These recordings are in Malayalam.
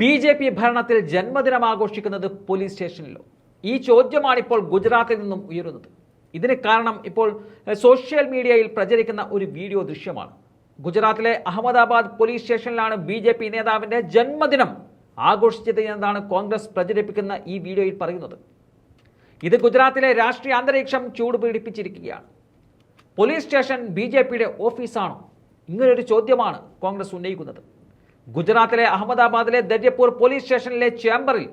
ബി ജെ പി ഭരണത്തിൽ ജന്മദിനം ആഘോഷിക്കുന്നത് പോലീസ് സ്റ്റേഷനിലോ? ഈ ചോദ്യമാണ് ഇപ്പോൾ ഗുജറാത്തിൽ നിന്നും ഉയരുന്നത്. ഇതിന് കാരണം ഇപ്പോൾ സോഷ്യൽ മീഡിയയിൽ പ്രചരിക്കുന്ന ഒരു വീഡിയോ ദൃശ്യമാണ്. ഗുജറാത്തിലെ അഹമ്മദാബാദ് പോലീസ് സ്റ്റേഷനിലാണ് ബി ജെ പി നേതാവിന്റെ ജന്മദിനം ആഘോഷിച്ചത് എന്നതാണ് കോൺഗ്രസ് പ്രചരിപ്പിക്കുന്ന ഈ വീഡിയോയിൽ പറയുന്നത്. ഇത് ഗുജറാത്തിലെ രാഷ്ട്രീയ അന്തരീക്ഷം ചൂടുപിടിപ്പിച്ചിരിക്കുകയാണ്. പോലീസ് സ്റ്റേഷൻ ബി ജെ പിയുടെ ഓഫീസാണോ? ഇങ്ങനൊരു ചോദ്യമാണ് കോൺഗ്രസ് ഉന്നയിക്കുന്നത്. ഗുജറാത്തിലെ അഹമ്മദാബാദിലെ ദര്യപൂർ പോലീസ് സ്റ്റേഷനിലെ ചേംബറിൽ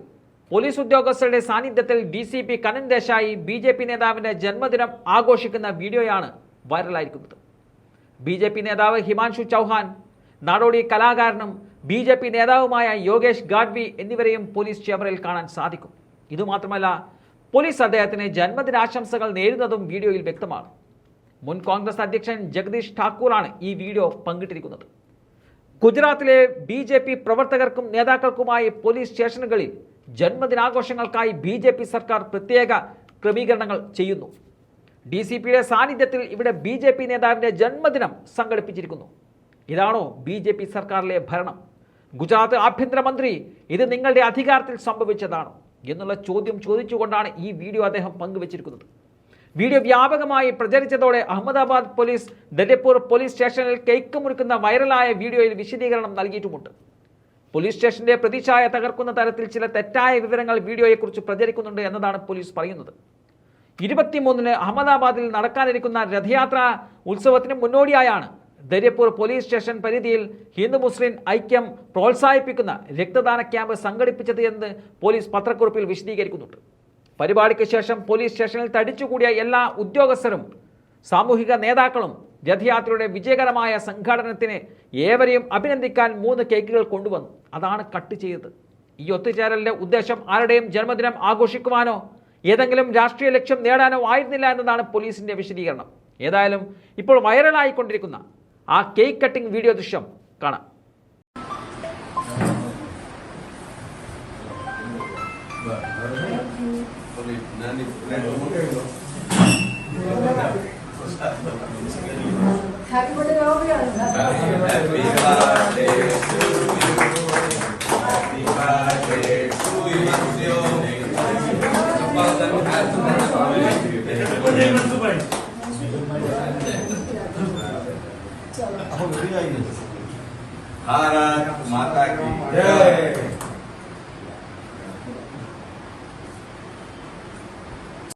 പോലീസ് ഉദ്യോഗസ്ഥരുടെ സാന്നിധ്യത്തിൽ D C P Kanan Desai B J P നേതാവിന്റെ ജന്മദിനം ആഘോഷിക്കുന്ന വീഡിയോയാണ് വൈറലായിരിക്കുന്നത്. ബി ജെ പി നേതാവ് ഹിമാൻഷു ചൗഹാൻ നാടോടി കലാകാരനും ബി ജെ പി നേതാവുമായ യോഗേഷ് ഗാഡ്വി എന്നിവരെയും പോലീസ് ചേംബറിൽ കാണാൻ സാധിക്കും. ഇതുമാത്രമല്ല പോലീസ് അദ്ദേഹത്തിന് ജന്മദിനാശംസകൾ നേരുന്നതും വീഡിയോയിൽ വ്യക്തമാണ്. മുൻ കോൺഗ്രസ് അധ്യക്ഷൻ ജഗദീഷ് ഠാക്കൂറാണ് ഈ വീഡിയോ പങ്കിട്ടിരിക്കുന്നത്. ഗുജറാത്തിലെ ബി ജെ പി പ്രവർത്തകർക്കും നേതാക്കൾക്കുമായി പോലീസ് സ്റ്റേഷനുകളിൽ ജന്മദിനാഘോഷങ്ങൾക്കായി ബി ജെ പി സർക്കാർ പ്രത്യേക ക്രമീകരണങ്ങൾ ചെയ്യുന്നു. ഡി സി പിയുടെ സാന്നിധ്യത്തിൽ ഇവിടെ ബി ജെ പി നേതാവിന്റെ ജന്മദിനം സംഘടിപ്പിച്ചിരിക്കുന്നു. ഇതാണോ ബി ജെ പി സർക്കാരിലെ ഭരണം? ഗുജറാത്ത് ആഭ്യന്തരമന്ത്രി ഇത് നിങ്ങളുടെ അധികാരത്തിൽ സംഭവിച്ചതാണോ? എന്നുള്ള ചോദ്യം ചോദിച്ചുകൊണ്ടാണ് ഈ വീഡിയോ അദ്ദേഹം പങ്കുവച്ചിരിക്കുന്നത്. വീഡിയോ വ്യാപകമായി പ്രചരിച്ചതോടെ അഹമ്മദാബാദ് പോലീസ് ദരിപ്പൂർ പോലീസ് സ്റ്റേഷനിൽ കേക്ക് മുറിക്കുന്ന വൈറലായ വീഡിയോയിൽ വിശദീകരണം നൽകിയിട്ടുമുണ്ട്. പോലീസ് സ്റ്റേഷന്റെ പ്രതിച്ഛായ തകർക്കുന്ന തരത്തിൽ ചില തെറ്റായ വിവരങ്ങൾ വീഡിയോയെക്കുറിച്ച് പ്രചരിക്കുന്നുണ്ട് എന്നതാണ് പോലീസ് പറയുന്നത്. ഇരുപത്തിമൂന്നിന് അഹമ്മദാബാദിൽ നടക്കാനിരിക്കുന്ന രഥയാത്ര ഉത്സവത്തിന് മുന്നോടിയായാണ് ദരിയപ്പൂർ പോലീസ് സ്റ്റേഷൻ പരിധിയിൽ ഹിന്ദു മുസ്ലിം ഐക്യം പ്രോത്സാഹിപ്പിക്കുന്ന രക്തദാന ക്യാമ്പ് സംഘടിപ്പിച്ചത് എന്ന് പോലീസ് പത്രക്കുറിപ്പിൽ വിശദീകരിക്കുന്നുണ്ട്. പരിപാടിക്ക് ശേഷം പോലീസ് സ്റ്റേഷനിൽ തടിച്ചുകൂടിയ എല്ലാ ഉദ്യോഗസ്ഥരും സാമൂഹിക നേതാക്കളും രഥയാത്രയുടെ വിജയകരമായ സംഘാടനത്തിന് ഏവരെയും അഭിനന്ദിക്കാൻ മൂന്ന് കേക്കുകൾ കൊണ്ടുവന്നു. അതാണ് കട്ട് ചെയ്തത്. ഈ ഒത്തുചേരലിന്റെ ഉദ്ദേശം ആരുടെയും ജന്മദിനം ആഘോഷിക്കുവാനോ ഏതെങ്കിലും രാഷ്ട്രീയ ലക്ഷ്യം നേടാനോ ആയിരുന്നില്ല എന്നതാണ് പോലീസിന്റെ വിശദീകരണം. ഏതായാലും ഇപ്പോൾ വൈറലായിക്കൊണ്ടിരിക്കുന്ന ആ കേക്ക് കട്ടിംഗ് വീഡിയോ ദൃശ്യം കാണാം. ഓവറാണ് Happy birthday to you. Happy birthday to you. Bharat माता की जय